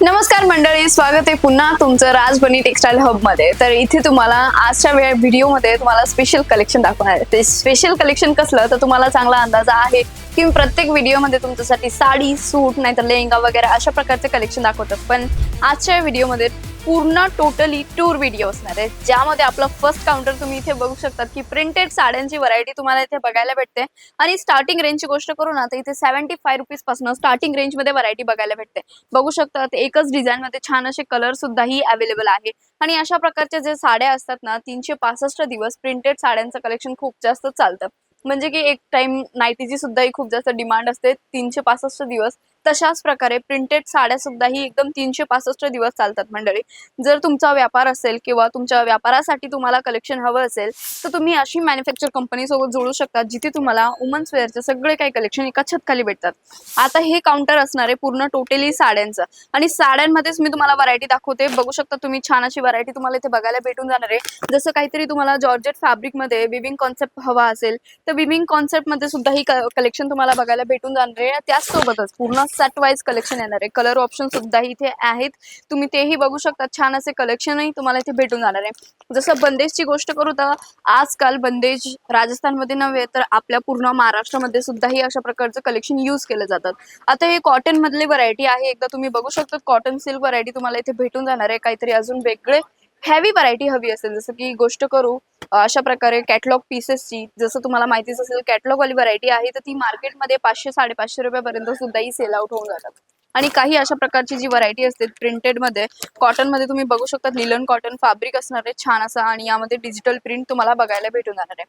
नमस्कार मंडळी स्वागत आहे पुन्हा तुमचं राजबनी टेक्सटाईल हबमध्ये तर इथे तुम्हाला आजच्या वेळ व्हिडिओमध्ये तुम्हाला स्पेशल कलेक्शन दाखवणार आहे. ते स्पेशल कलेक्शन कसलं तर तुम्हाला चांगला अंदाज आहे की मी प्रत्येक व्हिडिओमध्ये तुमच्यासाठी साडी सूट नाहीतर लेहंगा वगैरे अशा प्रकारचे कलेक्शन दाखवतात पण आजच्या व्हिडिओमध्ये पूर्ण टोटली टूर व्हिडिओ असणार आहे. ज्यामध्ये आपलं फर्स्ट काउंटर तुम्ही इथे बघू शकतात की प्रिंटेड साड्यांची व्हरायटी तुम्हाला इथे बघायला भेटते. आणि स्टार्टिंग रेंजची गोष्ट करू ना तर इथे सेव्हन्टी फाय रुपीजपासून स्टार्टिंग रेंजमध्ये व्हरायटी बघायला भेटते. बघू शकतात एकच डिझाईन मध्ये छान असे कलर सुद्धा ही अवेलेबल आहे. आणि अशा प्रकारच्या जे साड्या असतात ना तीनशे पासष्ट दिवस प्रिंटेड साड्यांचं कलेक्शन खूप जास्त चालतं. म्हणजे की एक टाइम नाईटीची सुद्धा खूप जास्त डिमांड असते. तीनशे पासष्ट दिवस तशाच प्रकारे प्रिंटेड साड्या सुद्धा ही एकदम तीनशे पासष्ट दिवस चालतात मंडळी. जर तुमचा व्यापार असेल किंवा तुमच्या व्यापारासाठी तुम्हाला कलेक्शन हवं असेल तर तुम्ही अशी मॅन्युफॅक्चर कंपनी सोबत जोडू शकता जिथे तुम्हाला वुमन्स वेअरचे सगळे काही कलेक्शन एका छतखाली भेटतात. आता हे काउंटर असणार आहे पूर्ण टोटली साड्यांचं. आणि साड्यांमध्येच मी तुम्हाला व्हरायटी दाखवते. बघू शकता तुम्ही छान अशी व्हरायटी तुम्हाला इथे बघायला भेटून जाणार आहे. जसं काहीतरी तुम्हाला जॉर्जेट फॅब्रिकमध्ये विविंग कॉन्सेप्ट हवा असेल तर विविंग कॉन्सेप्टमध्ये सुद्धा ही कलेक्शन तुम्हाला बघायला भेटून जाणार आहे. त्याचसोबतच पूर्ण सेट वाईज कलेक्शन येणार आहे. कलर ऑप्शन सुद्धा इथे आहेत. तुम्ही तेही बघू शकता. छान असे कलेक्शनही तुम्हाला इथे भेटून जाणार आहे. जसं बंदेजची गोष्ट करू तर आजकाल बंदेज राजस्थानमध्ये नव्हे तर आपल्या पूर्ण महाराष्ट्रामध्ये सुद्धाही अशा प्रकारचं कलेक्शन यूज केलं जातात. आता हे कॉटन मधली व्हरायटी आहे. एकदा तुम्ही बघू शकता कॉटन सिल्क व्हरायटी तुम्हाला इथे भेटून जाणार आहे. काहीतरी अजून वेगळे हॅवी व्हरायटी हवी असेल. जसं की गोष्ट करू अशा प्रकारे कॅटलॉग पीसेसची जसं तुम्हाला माहितीच असेल कॅटलॉग वाली व्हरायटी आहे तर ती मार्केटमध्ये पाचशे साडेपाचशे रुपयापर्यंत सुद्धाही सेल आउट होऊन जातात. आणि काही अशा प्रकारची जी व्हरायटी असते प्रिंटेडमध्ये कॉटनमध्ये तुम्ही बघू शकता लिलन कॉटन फॅब्रिक असणार आहे छान असं आणि यामध्ये डिजिटल प्रिंट तुम्हाला बघायला भेटून जाणार आहे.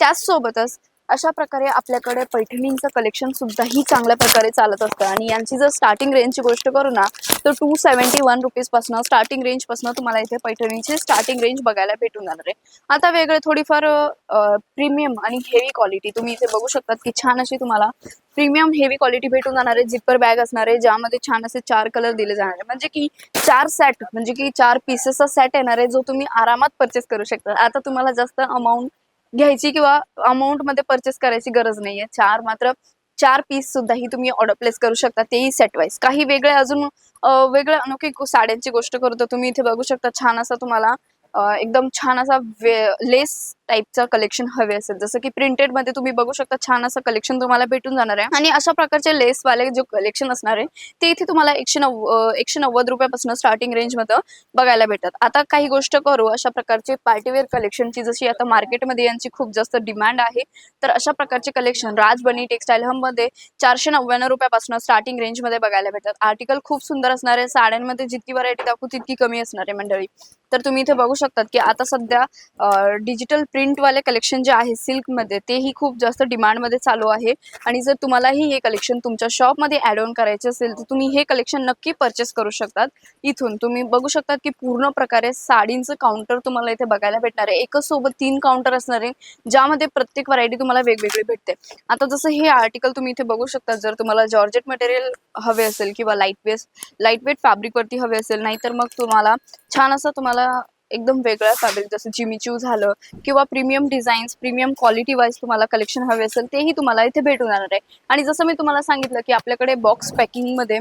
त्याचसोबतच अशा प्रकारे आपल्याकडे पैठणींचं कलेक्शन सुद्धाही चांगल्या प्रकारे चालत असतं. आणि यांची जर स्टार्टिंग रेंजची गोष्ट करू ना तर टू सेव्हन्टी वन रुपीजपासून स्टार्टिंग रेंजपासून तुम्हाला इथे पैठणीची स्टार्टिंग रेंज बघायला भेटून जाणार आहे. आता वेगळे थोडीफार प्रीमियम आणि हेवी क्वालिटी तुम्ही इथे बघू शकतात की छान अशी तुम्हाला प्रीमियम हेवी क्वालिटी भेटून जाणार आहे. जिप्पर बॅग असणार आहे ज्यामध्ये छान असे चार कलर दिले जाणार आहे. म्हणजे की चार सेट म्हणजे की चार पीसेसचा सेट येणार आहे जो तुम्ही आरामात परचेस करू शकता. आता तुम्हाला जास्त अमाऊंट घ्यायची किंवा अमाऊंटमध्ये परचेस करायची गरज नाहीये. चार मात्र चार पीस सुद्धा ही तुम्ही ऑर्डर प्लेस करू शकता तेही सेट वाईज काही वेगळे अजून वेगळ्या अनोखी साड्यांची गोष्ट करू तर तुम्ही इथे बघू शकता छान असा तुम्हाला एकदम छान असा लेस टाईपचा कलेक्शन हवे असेल. जसं की प्रिंटेडमध्ये तुम्ही बघू शकता छान असं कलेक्शन तुम्हाला भेटून जाणार आहे. आणि अशा प्रकारचे लेस वाले कलेक्शन असणार आहे ते इथे तुम्हाला एकशे नव्व एकशे नव्वद रुपयापासून स्टार्टिंग रेंजमध्ये बघायला भेटतात. आता काही गोष्ट करू अशा प्रकारचे पार्टीवेअर कलेक्शनची जशी आता मार्केटमध्ये यांची खूप जास्त डिमांड आहे तर अशा प्रकारचे कलेक्शन राजबनी टेक्सटाईल हबमध्ये चारशे नव्याण्णव रुपयापासून स्टार्टिंग रेंजमध्ये बघायला भेटतात. आर्टिकल खूप सुंदर असणार आहे. साड्यांमध्ये जितकी व्हरायटी दाखवू तितकी कमी असणार आहे मंडळी. तर तुम्ही इथे बघू शकतात की आता सध्या डिजिटल प्रिंटवाले कलेक्शन जे आहे सिल्कमध्ये तेही खूप जास्त डिमांडमध्ये चालू आहे. आणि जर तुम्हालाही हे कलेक्शन तुमच्या शॉपमध्ये ॲड ऑन करायचे असेल तर तुम्ही हे कलेक्शन नक्की परचेस करू शकतात इथून. तुम्ही बघू शकतात की पूर्ण प्रकारे साडींचं काउंटर तुम्हाला इथे बघायला भेटणार आहे. एकच सोबत तीन काउंटर असणार आहे ज्यामध्ये प्रत्येक व्हरायटी तुम्हाला वेगवेगळी भेटते. आता जसं हे आर्टिकल तुम्ही इथे बघू शकता जर तुम्हाला जॉर्जेट मटेरियल हवे असेल किंवा लाइट वेस्ट लाइट वेट फॅब्रिकवरती हवे असेल नाहीतर मग तुम्हाला छान असं तुम्हाला एकदम वेगळं फॅब्रिक जसं जिमीच्यू झालं किंवा premium designs premium quality wise तुम्हाला कलेक्शन हवे असेल तेही तुम्हाला इथे भेटून जाणार आहे. आणि जसं मी तुम्हाला सांगितलं की आपल्याकडे बॉक्स पॅकिंगमध्ये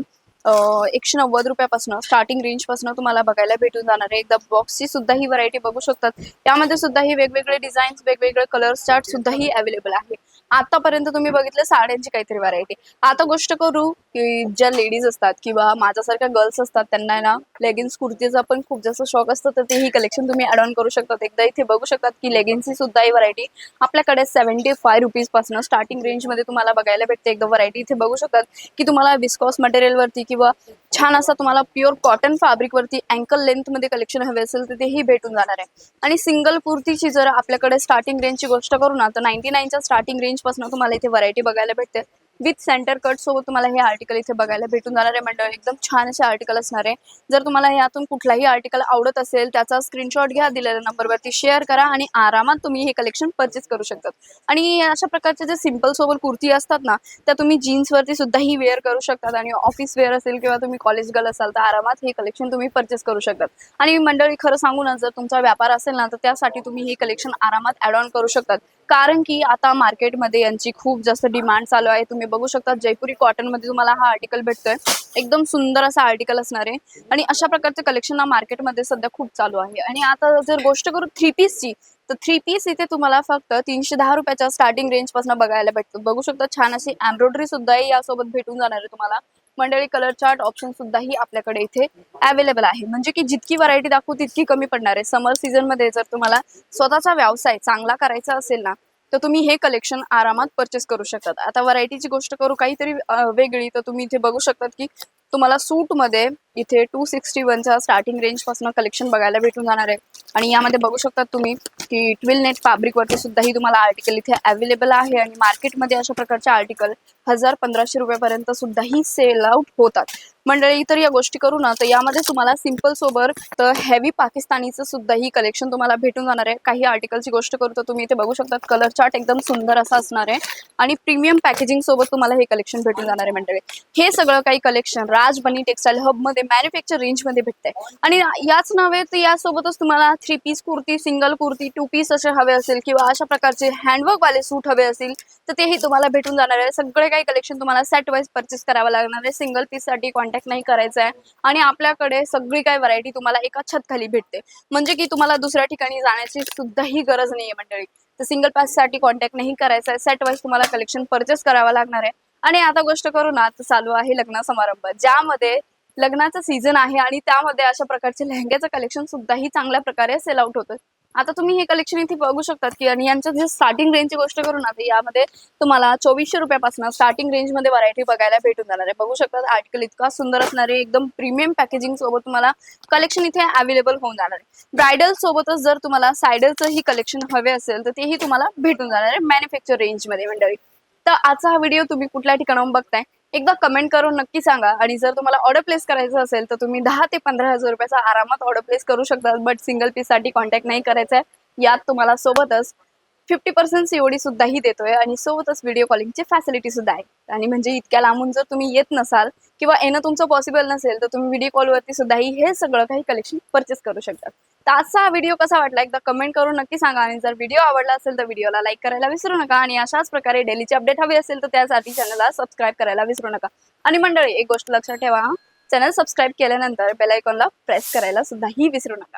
एकशे नव्वद रुपयापासून स्टार्टिंग रेंजपासून तुम्हाला बघायला भेटून जाणार आहे. एकदा बॉक्सची सुद्धा ही व्हरायटी बघू शकतात. त्यामध्ये सुद्धा ही वेगवेगळे डिझाईन्स वेगवेगळे कलर चार्ट सुद्धा ही अवेलेबल आहे. आतापर्यंत तुम्ही बघितलं साड्यांची काहीतरी व्हरायटी आता गोष्ट करू की ज्या लेडीज असतात किंवा माझ्यासारख्या गर्ल्स असतात त्यांना ना लेगिन्स कुर्तीचा पण खूप जास्त शॉक असतं. तर तेही कलेक्शन तुम्ही ॲड ऑन करू शकतात. एकदा इथे बघू शकतात की लेगिन्सची सुद्धा ही व्हरायटी आपल्याकडे सेव्हन्टी फाय रुपीजपासून स्टार्टिंग रेंजमध्ये तुम्हाला बघायला भेटते. एकदा व्हरायटी इथे बघू शकतात की तुम्हाला विस्कॉस मटेरियल वरती किंवा छान असा तुम्हाला प्युअर कॉटन फॅब्रिक वरती अँकल लेंथमध्ये कलेक्शन हवे असेल तर तेही भेटून जाणार आहे. आणि सिंगल कुर्तीची जर आपल्याकडे स्टार्टिंग रेंजची गोष्ट करू ना तर नाईन्टी नाईनच्या स्टार्टिंग रेंजपासून तुम्हाला इथे व्हरायटी बघायला भेटते. विथ सेंटर कट सोबत तुम्हाला हे आर्टिकल इथे बघायला भेटून जाणार आहे. मंडळ एकदम छान असे आर्टिकल असणार आहे. जर तुम्हाला यातून कुठलाही आर्टिकल आवडत असेल त्याचा स्क्रीनशॉट घ्या दिलेल्या नंबरवरती शेअर करा आणि आरामात तुम्ही हे कलेक्शन परचेस करू शकतात. आणि अशा प्रकारचे जे सिंपल सोबत कुर्ती असतात ना त्या तुम्ही जीन्सवरती सुद्धा ही वेअर करू शकतात आणि ऑफिस वेअर असेल किंवा तुम्ही कॉलेज गर्ल असाल तर आरामात हे कलेक्शन तुम्ही परचेस करू शकतात. आणि मंडळी खरं सांगू ना जर तुमचा व्यापार असेल ना तर त्यासाठी तुम्ही हे कलेक्शन आरामात ॲड ऑन करू शकतात. कारण की आता मार्केटमध्ये यांची खूप जास्त डिमांड चालू आहे. तुम्ही बघू शकता जयपुरी कॉटनमध्ये तुम्हाला हा आर्टिकल भेटतोय. एकदम सुंदर असा आर्टिकल असणार आहे. आणि अशा प्रकारचे कलेक्शन ना मार्केटमध्ये सध्या खूप चालू आहे. आणि आता जर गोष्ट करू थ्री पीसची तर थ्री पीस इथे तुम्हाला फक्त तीनशे दहा रुपयाच्या स्टार्टिंग रेंजपासून बघायला भेटतो. बघू शकता छान अशी एम्ब्रॉयडरी सुद्धा यासोबत भेटून जाणार आहे तुम्हाला. मंडळी कलर चार्ट ऑप्शन सुद्धाही आपल्याकडे इथे अवेलेबल आहे. म्हणजे की जितकी व्हरायटी दाखवू तितकी कमी पडणार आहे. समर सीझनमध्ये जर तुम्हाला स्वतःचा व्यवसाय चांगला करायचा असेल ना तर तुम्ही हे कलेक्शन आरामात परचेस करू शकतात. आता व्हरायटीची गोष्ट करू काहीतरी वेगळी तर तुम्ही इथे बघू शकतात की तुम्हाला सूटमध्ये इथे टू सिक्स्टी वनचा स्टार्टिंग रेंजपासून कलेक्शन बघायला भेटून जाणार आहे. आणि यामध्ये बघू शकतात तुम्ही की ट्विल नेट फॅब्रिकवरती सुद्धाही तुम्हाला आर्टिकल इथे अवेलेबल आहे आणि मार्केटमध्ये अशा प्रकारचे आर्टिकल हजार पंधराशे रुपयापर्यंत सुद्धाही सेल आउट होतात. मंडळी तर या गोष्टी करू ना तर यामध्ये तुम्हाला सिंपल सोबत हेवी पाकिस्तानीचं सुद्धा ही कलेक्शन तुम्हाला भेटून जाणार आहे. काही आर्टिकलची गोष्ट करू तर तुम्ही इथे बघू शकता कलर चार्ट एकदम सुंदर असा असणार आहे. आणि प्रीमियम पॅकेजिंग सोबत तुम्हाला हे कलेक्शन भेटून जाणार आहे मंडळी. हे सगळं काही कलेक्शन राज बनी टेक्सटाईल हबमध्ये मॅन्युफॅक्चर रेंजमध्ये भेटतंय. आणि याच नव्हे तर यासोबतच तुम्हाला three piece kurti single kurti two piece असे हवे असेल किंवा अशा प्रकारचे हँडवर्क वाले सूट हवे असतील तर तेही तुम्हाला भेटून जाणार आहे. सगळे काही कलेक्शन तुम्हाला सेट वाईज परचेस करावं लागणार आहे. सिंगल पीससाठी क्वांटिटी कॉन्टॅक्ट नाही करायचा आहे आणि आपल्याकडे सगळी काही व्हरायटी तुम्हाला एका छत खाली भेटते. म्हणजे की तुम्हाला दुसऱ्या ठिकाणी जाण्याची सुद्धाही गरज नाहीये मंडळी. तर सिंगल पॅससाठी कॉन्टॅक्ट नाही करायचा आहे सेट वाईज तुम्हाला कलेक्शन परचेस करावं लागणार आहे. आणि आता गोष्ट करू ना तर चालू आहे लग्न समारंभ. ज्यामध्ये लग्नाचं सीझन आहे आणि त्यामध्ये अशा प्रकारचे लेहंग्याचं कलेक्शन सुद्धाही चांगल्या प्रकारे सेल आउट होतं. आता तुम्ही हे कलेक्शन इथे बघू शकतात की आणि यांच्या जे स्टार्टिंग रेंजची गोष्ट करू ना तर यामध्ये तुम्हाला चोवीसशे रुपयापासून स्टार्टिंग रेंजमध्ये व्हरायटी बघायला भेटून जाणार आहे. बघू शकतात आर्टिकल इतका सुंदर असणार एकदम प्रीमियम पॅकेजिंग सोबत तुम्हाला कलेक्शन इथे अवेलेबल होऊन जाणार आहे. ब्रायडल सोबतच जर तुम्हाला सायडलचं ही कलेक्शन हवे असेल तर तेही तुम्हाला भेटून जाणार आहे मॅन्युफॅक्चर रेंजमध्ये मंडळी. तर आजचा हा व्हिडिओ तुम्ही कुठल्या ठिकाणाहून बघताय? एकदा कमेंट करून नक्की सांगा. आणि जर तुम्हाला ऑर्डर प्लेस करायचं असेल तर तुम्ही दहा ते पंधरा हजार रुपयाचा आरामात ऑर्डर प्लेस करू शकता. बट सिंगल पीससाठी कॉन्टॅक्ट नाही करायचा आहे यात तुम्हाला सोबतच फिफ्टी पर्सेंट सीओडी सुद्धाही देतोय आणि सोबतच व्हिडिओ कॉलिंगची फॅसिलिटी सुद्धा आहे. आणि म्हणजे इतक्या लांबून जर तुम्ही येत नसाल किंवा येणं तुमचं पॉसिबल नसेल तर तुम्ही व्हिडिओ कॉलवरती सुद्धाही हे सगळं काही कलेक्शन परचेस करू शकता. तर आजचा व्हिडिओ कसा वाटला एकदा कमेंट करून नक्की सांगा आणि जर व्हिडिओ आवडला असेल तर व्हिडिओला लाईक करायला विसरू नका आणि अशाच प्रकारे डेलीची अपडेट हवी असेल तर त्यासाठी चॅनलला सबस्क्राईब करायला विसरू नका. आणि मंडळी एक गोष्ट लक्षात ठेवा चॅनल सबस्क्राईब केल्यानंतर बेलायकॉनला प्रेस करायला सुद्धाही विसरू नका.